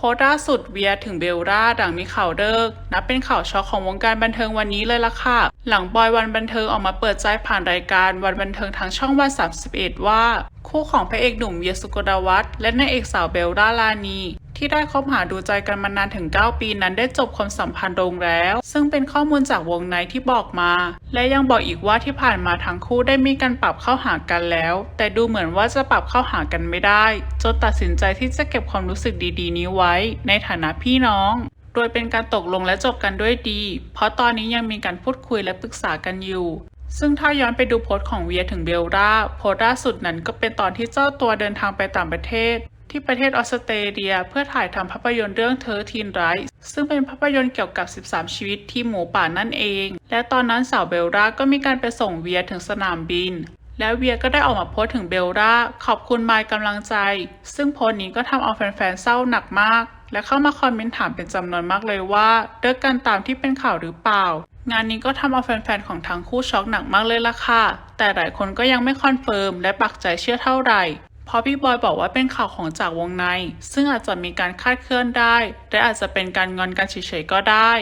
โพสต์ล่าสุดเวียถึงเบลล่าดังมีข่าวเลิกนับเป็นข่าวช็อกของวงการบันเทิงวันนี้เลยล่ะค่ะ หลังบอยวันบันเทิงออกมาเปิดใจผ่านรายการวันบันเทิงทางช่องวัน 31 ว่า คู่ของพระเอกหนุ่มเวียสุกลวัฒน์และนางเอกสาวเบลล่าลานี ที่ได้คบหาดูใจกันมานานถึง 9 ปีนั้นได้จบความสัมพันธ์ลงแล้ว ซึ่งเป็นข้อมูลจากวงในที่บอกมา และยังบอกอีกว่าที่ผ่านมาทั้งคู่ได้มีการปรับเข้าหากันแล้ว แต่ดูเหมือนว่าจะปรับเข้าหากันไม่ได้ จนตัดสินใจที่จะเก็บความรู้สึกดีๆ นี้ไว้ ในฐานะพี่น้องโดยเป็นการตกลงและจบกันด้วยดี เพราะตอนนี้ยังมีการพูดคุยและปรึกษากันอยู่ ซึ่งถ้าย้อนไปดูโพสต์ของเวียถึงเบลล่าโพสต์ล่าสุดนั้นก็เป็นตอนที่เจ้าตัวเดินทางไปต่างประเทศ ที่ประเทศออสเตรเลียเพื่อถ่ายทำภาพยนตร์เรื่องเธอทีนไรส์ซึ่งเป็นภาพยนตร์เกี่ยวกับ 13 ชีวิตที่หมูป่านั่นเอง และตอนนั้นสาวเบลล่าก็มีการไปส่งเวียถึงสนามบิน แล้วเวียก็ได้ออกมาโพสต์ถึงเบลล่าขอบคุณมายกำลังใจ ซึ่งโพสต์นี้ก็ทำเอาแฟนๆเศร้าหนักมาก และเข้ามาคอมเมนต์ถามเป็นจำนวนมากเลยว่าเลิกกันตามที่เป็นข่าวหรือเปล่า งานนี้ก็ทำเอาแฟนๆของทั้งคู่ช็อกหนักมากเลยล่ะค่ะแต่หลายคนก็ยังไม่คอนเฟิร์มและปักใจเชื่อเท่าไหร่ เพราะพี่บอยบอกว่าเป็นข่าวของจากวงใน ซึ่งอาจจะมีการคาดเคลื่อนได้ และอาจจะเป็นการงอนกันเฉยๆก็ได้